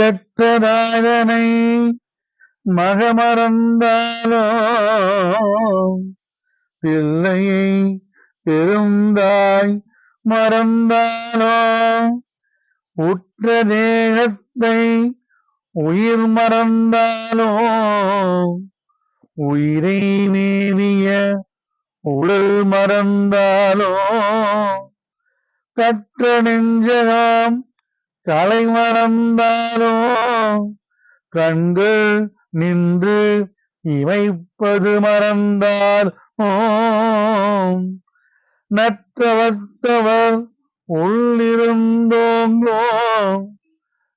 பெற்றதாதனை மகமறந்தாலோ பிள்ளையை பெருந்தாய் மறந்தாலோ? உற்ற தேகத்தை உயிர் மறந்தாலோ? உயிரை மேவிய உடல் மறந்தாலோ? கற்ற நெஞ்சகாம் கலை மறந்தாரோ கண்கள் நின்று இமைப்பது மறந்தார் ஓம். நற்றவத்தவர் உள்ளிருந்தோங்கோ.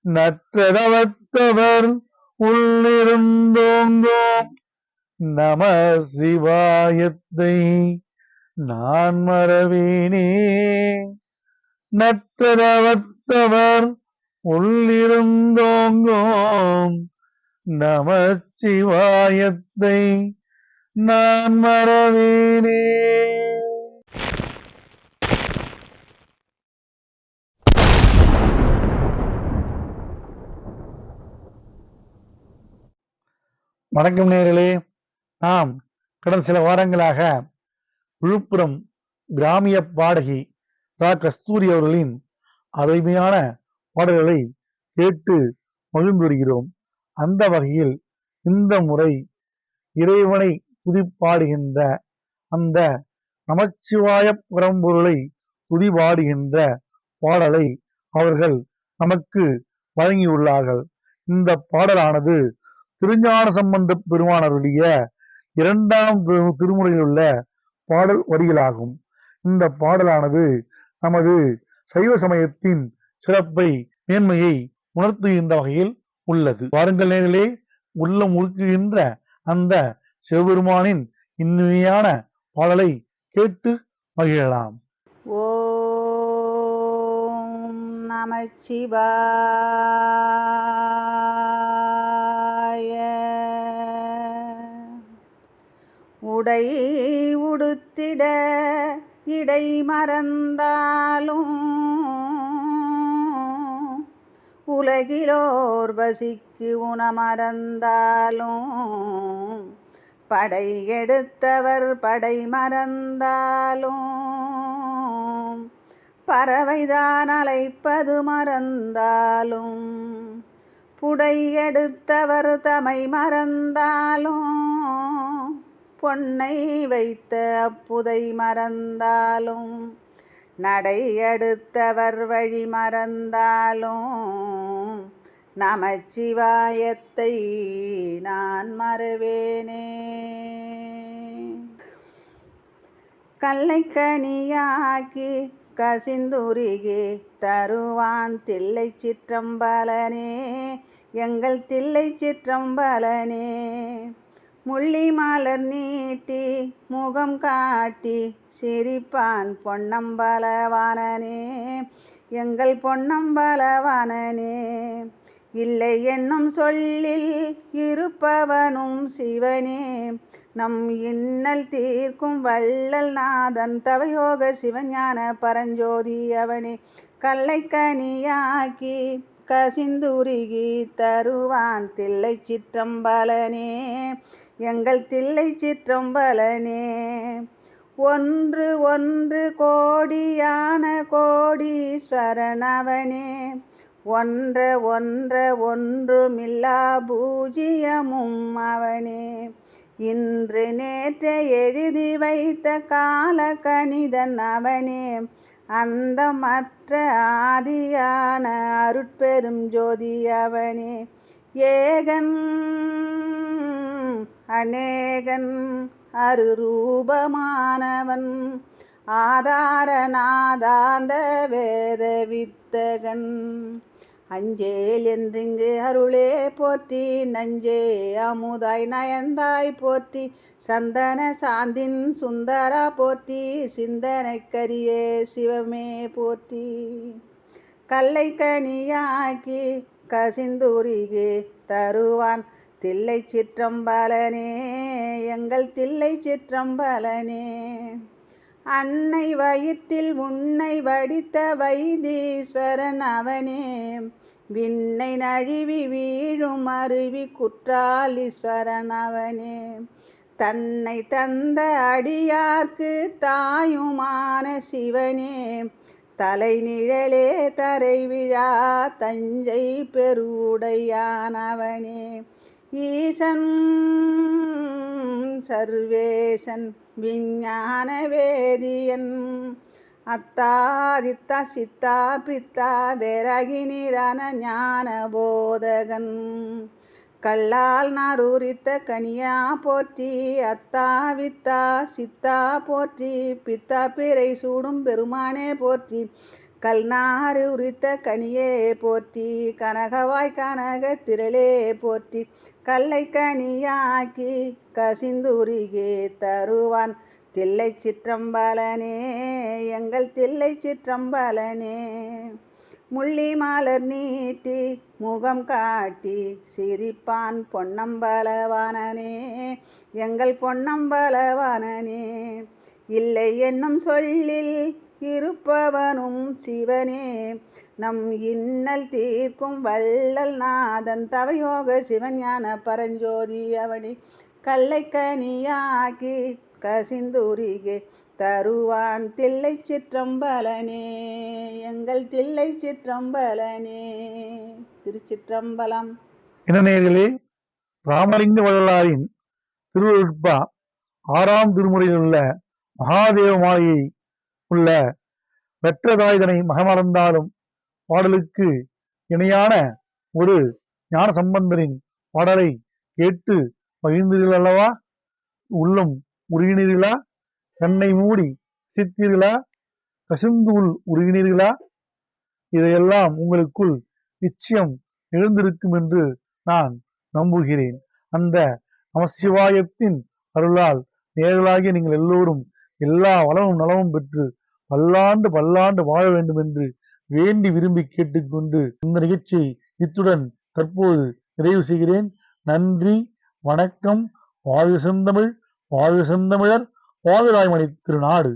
நற்றவத்தவர் உள்ளிருந்தோங்கோ. நம சிவாயத்தை நான் மறவேனே. நற்றவத்தவர் உள்ளிருந்தோங்கோம் நமச்சிவாயத்தை நான் மறவீனே. வணக்கம் நேர்களே. நாம் கடந்த சில வாரங்களாக விழுப்புரம் கிராமிய பாடகி ரா கஸ்தூரி அவர்களின் அருமையான பாடல்களை கேட்டு மகிழ்ந்து வருகிறோம். அந்த வகையில் இந்த முறை இறைவனை துதிப்பாடுகின்ற அந்த நமச்சிவாய புறம்பொருளை துதிபாடுகின்ற பாடலை அவர்கள் நமக்கு வழங்கியுள்ளார்கள். இந்த பாடலானது திருஞான சம்பந்த பெருமானருடைய இரண்டாம் திரு- திருமுறையில் உள்ள பாடல் வரிகளாகும். இந்த பாடலானது நமது சைவ சமயத்தின் சிறப்பை மேன்மையை உணர்த்துகின்ற வகையில் உள்ளது. வாருங்கள் நேரிலே உள்ளம் உருக்குகின்ற அந்த சிவபெருமானின் இனிமையான பாடலை கேட்டு மகிழலாம். ஓம் நமச்சிவாய. உடை உடுத்திட இடை மறந்தாலும் உலகிலோர் பசிக்கு உணமறந்தாலும் படை எடுத்தவர் படை மறந்தாலும் பறவைதான் அலைப்பது மறந்தாலும் புடை எடுத்தவர் தமை மறந்தாலும் பொன்னை வைத்த அப்புதை மறந்தாலும் நடை அடுத்தவர் வழி மறந்தாலும் நமச்சிவாயத்தை நான் மறவேனே. கல்லைக்கனியாக்கி கசிந்துருகி தருவான் தில்லை சிற்றம்பலனே எங்கள் தில்லை சிற்றம்பலனே. முள்ளி மலர் நீட்டி முகம் காட்டி சிரிப்பான் பொன்னம்பலவானனே எங்கள் பொன்னம்பலவானனே இல்லை என்னும் சொல்லில் இருப்பவனும் சிவனே. நம் இன்னல் தீர்க்கும் வள்ளல் நாதன் தவயோக சிவஞான பரஞ்சோதி அவனே. கல்லைக்கனியாக்கி கசிந்துருகி தருவான் தில்லை சிற்றம்பலனே. எங்கள் தில்லை சிற்றம்பலனே. ஒன்று ஒன்று கோடியான கோடீஸ்வரனவனே. ஒன்ற ஒன்ற ஒன்றுமில்லா பூஜ்யமும் அவனே. இன்று நேற்று எழுதி வைத்த கால கணிதன் அவனே. அந்த மற்ற ஆதியான அருட்பெரும் ஜோதி அவனே. ஏகன் அநேகன் அருரூபமானவன். ஆதாரநாதாந்த வேத வித்தகன் அஞ்சேல் என்றிங்கு அருளே போற்றி நஞ்சே அமுதாய் நயந்தாய் போற்றி சந்தன சாந்தின் சுந்தரா போற்றி சிந்தனைக்கரியே சிவமே போற்றி. கல்லை கனியாக்கி கசிந்துருகே தருவான் தில்லை சிற்றம்பலனே எங்கள் தில்லை சிற்றம்பலனே. அன்னை வயிற்றில் உன்னை வடித்த வைத்தீஸ்வரன் அவனே. விண்ணை நழுவி வீழும் அருவி குற்றாலீஸ்வரன் அவனே. தன்னை தந்த அடியார்க்கு தாயுமான சிவனே. தலை நிழலே தரை விழா தஞ்சை பெருவுடையானவனே ஈசன் சர்வேசன் விஞ்ஞான வேதியன். அத்தாதித்தா சித்தா பித்தா வேரகினிரான ஞான போதகன். கல்லால் நாரூரித்த கனியா போற்றி அத்தா வித்தா சித்தா போற்றி பித்தா பிறை சூடும் பெருமானே போற்றி. கல்நாறு உரித்த கனியே போற்றி கனகவாய் கனக திரளே போற்றி கல்லை கனியாக்கி கசிந்துருகே தருவான் தில்லை சிற்றம்பலனே எங்கள் தில்லை சிற்றம்பலனே. முள்ளி மலர் நீட்டி முகம் காட்டி சிரிப்பான் பொன்னம்பலவானனே எங்கள் பொன்னம்பலவானனே இல்லை என்னும் சொல்லில் இருப்பவனும் சிவனே. நம் இன்னல் தீர்க்கும் வள்ளல் நாதன் தவயோக சிவஞான பரஞ்சோதி அவனி கல்லைக்கனியாக்கி கசிந்துருகே தருவான் தில்லை சிற்றம்பலனே. எங்கள் தில்லை சிற்றம்பலனே. திருச்சிற்றம்பலம். இனநேர்களே ராமலிங்க வள்ளலாரின் திருவருட்பா ஆறாம் திருமுறையில் உள்ள மகாதேவ மாலையை உள்ள வெற்றதாயுதனை மகமறந்தாலும் பாடலுக்கு இணையான ஒரு ஞான சம்பந்தரின் பாடலை கேட்டு மகிழ்ந்தீர்கள் அல்லவா உள்ளம் உருகினீர்களா? கண்ணை மூடி சித்தீர்களா கசிந்துள் உருகினீர்களா? இதையெல்லாம் உங்களுக்குள் நிச்சயம் எழுந்திருக்கும் என்று நான் நம்புகிறேன். அந்த நமசிவாயத்தின் அருளால் நேர்களாகிய நீங்கள் எல்லோரும் எல்லா வளமும் நலமும் பெற்று பல்லாண்டு பல்லாண்டு வாழ வேண்டும் என்று வேண்டி விரும்பி கேட்டுக்கொண்டு இந்த நிகழ்ச்சியை இத்துடன் தற்போது நிறைவு செய்கிறேன். நன்றி வணக்கம். வாழ்க செந்தமிழ் வாழ்க செந்தமிழர் வாழ்வாய்மணி திருநாடு.